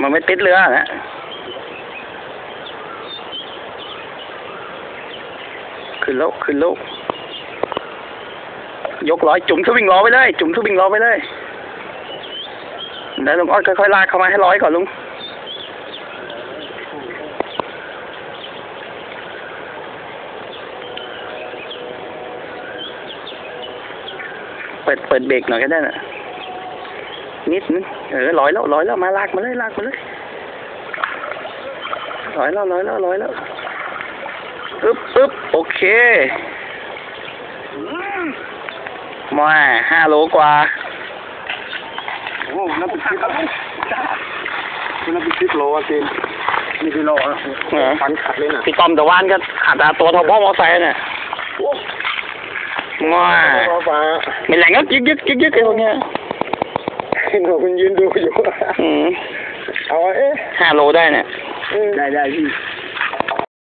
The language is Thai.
มันไม่ติดเรือนะขึ้นแล้วขึ้นแล้วยกร้อยจุ่มสวิงล้อไปเลย จุ่มสวิงล้อไปเลยแล้วลุงอ้อยค่อยๆลากเข้ามาให้ร้อยก่อนลุงเปิดเปิดเบรกหน่อยก็ได้นะ นิดนึงเออร้อยแล้วร้อยแล้วมาลากมาเลยลากมาเลยร้อยแล้วร้อยแล้วร้อยแล้วอึ๊บอึ๊บโอเคมาห้าโลกว่าโอ้นับเป็นสิบนับเป็นสิบโลอะเจนนี่คือโลอะเหรอฟันขัดเลยน่ะพี่ต้อมตะวันก็ขาดตาตัวทอพ่อมอไซค์เนี่ยโอ้ว้าฟ้าไม่แหลงก็ยึกยึกยึกยึกไอ้พวกเนี้ย หนูคุณยืนดูอยู่อืมเอาเอ๊ะห้าโลได้เนี่ย ได้ได้พี่